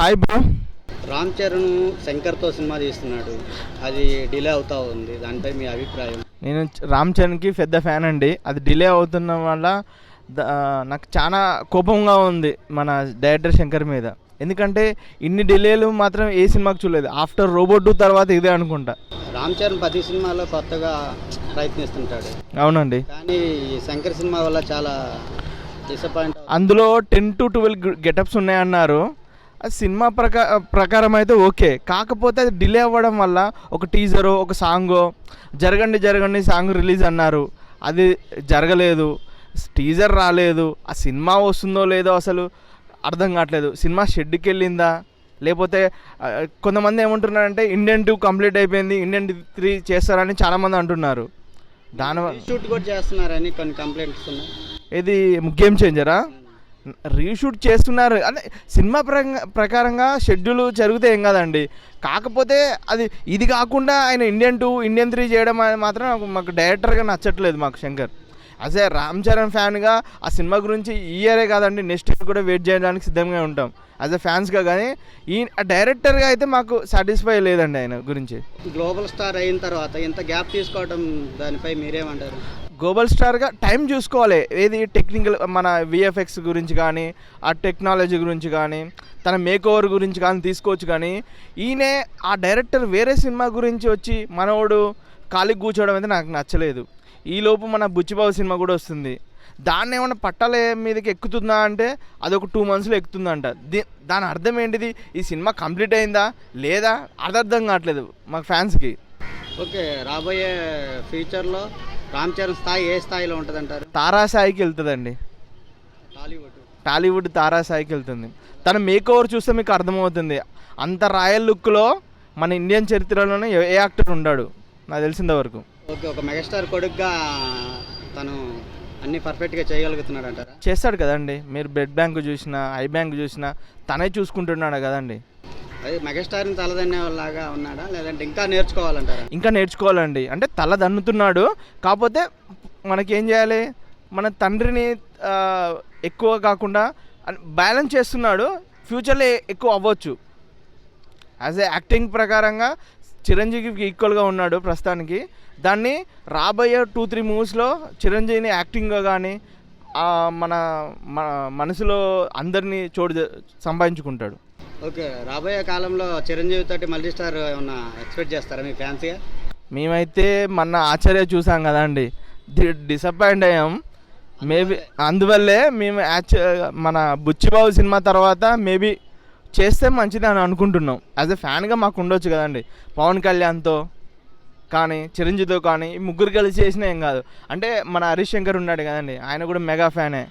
Hi bro Ram Charan శంకర్తో cinema తీస్తున్నాడు. అది డిలే అవుతా ఉంది. దానిపై మీ అభిప్రాయం? నేను రామ్ చరణ్కి పెద్ద ఫ్యాన్ అండి. అది డిలే అవుతున్న వల్ల నాకు చాలా కోపంగా ఉంది మన డైరెక్టర్ శంకర్ మీద. ఎందుకంటే ఇన్ని డిలేలు మాత్రం ఏ సినిమాకి చూడలేదు. ఆఫ్టర్ రోబోట్ టూ తర్వాత ఇదే అనుకుంటా. రామ్ చరణ్ ప్రతి సినిమాలో కొత్తగా ప్రయత్నిస్తుంటాడు. అవునండి. కానీ శంకర్ సినిమా వల్ల చాలా డిసప్పాయింట్ అందులో టెన్ టు ట్వెల్వ్ గెటప్స్ ఉన్నాయన్నారు. అది సినిమా ప్రకా ప్రకారం అయితే ఓకే. కాకపోతే అది డిలే అవ్వడం వల్ల ఒక టీజరు ఒక సాంగో జరగండి జరగండి సాంగ్ రిలీజ్ అన్నారు. అది జరగలేదు. టీజర్ రాలేదు. ఆ సినిమా వస్తుందో లేదో అసలు అర్థం కావట్లేదు. సినిమా షెడ్కి వెళ్ళిందా లేకపోతే కొంతమంది ఏమంటున్నారంటే ఇండియన్ టూ కంప్లీట్ అయిపోయింది ఇండియన్ త్రీ చేస్తారని చాలామంది అంటున్నారు. దానివల్ల షూట్ కూడా చేస్తున్నారని కొన్ని కంప్లైంట్స్ ఉన్నాయి. ఇది గేమ్ చేంజరా? రీషూట్ చేస్తున్నారు. అంటే సినిమా ప్ర ప్రకారంగా షెడ్యూల్ జరిగితే ఏం కాదండి. కాకపోతే అది ఇది కాకుండా ఆయన ఇండియన్ టూ ఇండియన్ త్రీ చేయడం అనేది మాత్రం నాకు మాకు డైరెక్టర్గా నచ్చట్లేదు మాకు శంకర్. యాజ్ రామ్ చరణ్ ఫ్యాన్గా ఆ సినిమా గురించి ఈ ఇయరే కాదండి నెక్స్ట్ ఇయర్ కూడా వెయిట్ చేయడానికి సిద్ధంగా ఉంటాం. యాజ్ అ ఫ్యాన్స్గా కానీ ఈ డైరెక్టర్గా అయితే మాకు సాటిస్ఫై లేదండి ఆయన గురించి. గ్లోబల్ స్టార్ అయిన తర్వాత ఇంత గ్యాప్ తీసుకోవడం దానిపై మీరేమంటారు? గ్లోబల్ స్టార్గా టైం చూసుకోవాలి. ఏది టెక్నికల్ మన విఎఫ్ఎక్స్ గురించి కానీ ఆ టెక్నాలజీ గురించి కానీ తన మేక్ ఓవర్ గురించి కానీ తీసుకోవచ్చు కానీ ఈయనే ఆ డైరెక్టర్ వేరే సినిమా గురించి వచ్చి మనవాడు ఖాళీ కూర్చోవడం అయితే నాకు నచ్చలేదు. ఈలోపు మన బుచ్చిబాబు సినిమా కూడా వస్తుంది. దాన్ని ఏమైనా పట్టాల మీదకి ఎక్కుతుందా అంటే అది ఒక టూ మంత్స్లో ఎక్కుతుందంట. ది దాని అర్థం ఏంటిది? ఈ సినిమా కంప్లీట్ అయిందా? లేదా? అది అర్థం కావట్లేదు మాకు ఫ్యాన్స్కి ఓకే రాబోయే ఫ్యూచర్లో రామ్ చరణ్ స్థాయి ఏ స్థాయిలో ఉంటుందంటారు? తారాసాయికి వెళ్తుందండి. టాలీవుడ్. టాలీవుడ్ తారాసాయికి వెళ్తుంది. తన మేక్ ఓవర్ చూస్తే మీకు అర్థమవుతుంది. అంత రాయల్ లుక్లో మన ఇండియన్ చరిత్రలోనే ఏ యాక్టర్ ఉండాడు? నాకు తెలిసినంత వరకు. ఓకే ఒక మెగాస్టార్ కొడుకుగా తను అన్ని పర్ఫెక్ట్గా చేయగలుగుతున్నాడు అంటారా చేస్తాడు కదండి. మీరు బ్లడ్ బ్యాంక్ చూసినా ఐ బ్యాంక్ చూసినా తనే చూసుకుంటున్నాడు కదండి. అది మెగాస్టార్ని తలదన్నేలాగా ఉన్నాడా? లేదంటే ఇంకా నేర్చుకోవాలంటారా? ఇంకా నేర్చుకోవాలండి. అంటే తల దన్నుతున్నాడు. కాకపోతే మనకేం చేయాలి? మన తండ్రిని ఎక్కువ కాకుండా బ్యాలెన్స్ చేస్తున్నాడు. ఫ్యూచర్లో ఎక్కువ అవ్వచ్చు. యాజ్ ఏ యాక్టింగ్ ప్రకారంగా చిరంజీవికి ఈక్వల్గా ఉన్నాడు ప్రస్తుతానికి. దాన్ని రాబోయే టూ త్రీ మూవీస్లో చిరంజీవిని యాక్టింగ్గా కానీ మన మన మనసులో అందరినీ చోటు సంపాదించుకుంటాడు. ఓకే రాబోయే కాలంలో చిరంజీవి తోటి మల్టీ స్టార్ ఏమన్నా ఎక్స్పెక్ట్ చేస్తారా మీ ఫ్యాన్స్గా? మేమైతే మొన్న ఆచార్య చూసాం కదండి. డి- డిసప్పాయింట్ అయ్యాం. మేబీ అందువల్లే. మేము యాక్చు మన బుచ్చిబాబు సినిమా తర్వాత మేబీ చేస్తే మంచిది అని అనుకుంటున్నాం. యాజ్ ఎ ఫ్యాన్గా మాకు ఉండొచ్చు కదండి. పవన్ కళ్యాణ్తో కానీ చిరంజీవితో కానీ ఈ ముగ్గురు కలిసి చేసినా ఏం కాదు. అంటే మన హరీష్ శంకర్ ఉన్నాడు కదండి. ఆయన కూడా మెగా ఫ్యానే.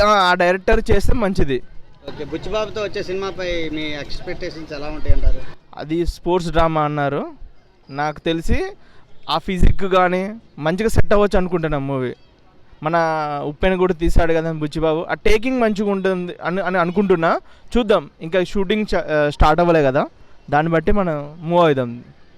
ఆ డైరెక్టర్ చేస్తే మంచిది. ఓకే బుచ్చిబాబుతో వచ్చే సినిమాపై మీ ఎక్స్పెక్టేషన్స్ ఎలా ఉంటాయి అంటారు అది స్పోర్ట్స్ డ్రామా అన్నారు. నాకు తెలిసి ఆ ఫిజిక్ కానీ మంచిగా సెట్ అవ్వచ్చు అనుకుంటున్నాం మూవీ. మన ఉప్పెన కూడా తీసాడు కదా బుచ్చిబాబు. ఆ టేకింగ్ మంచిగా ఉంటుంది అని అని అనుకుంటున్నా. చూద్దాం. ఇంకా షూటింగ్ స్టార్ట్ అవ్వలే కదా. దాన్ని బట్టి మనం మూవ్ అవుదాం.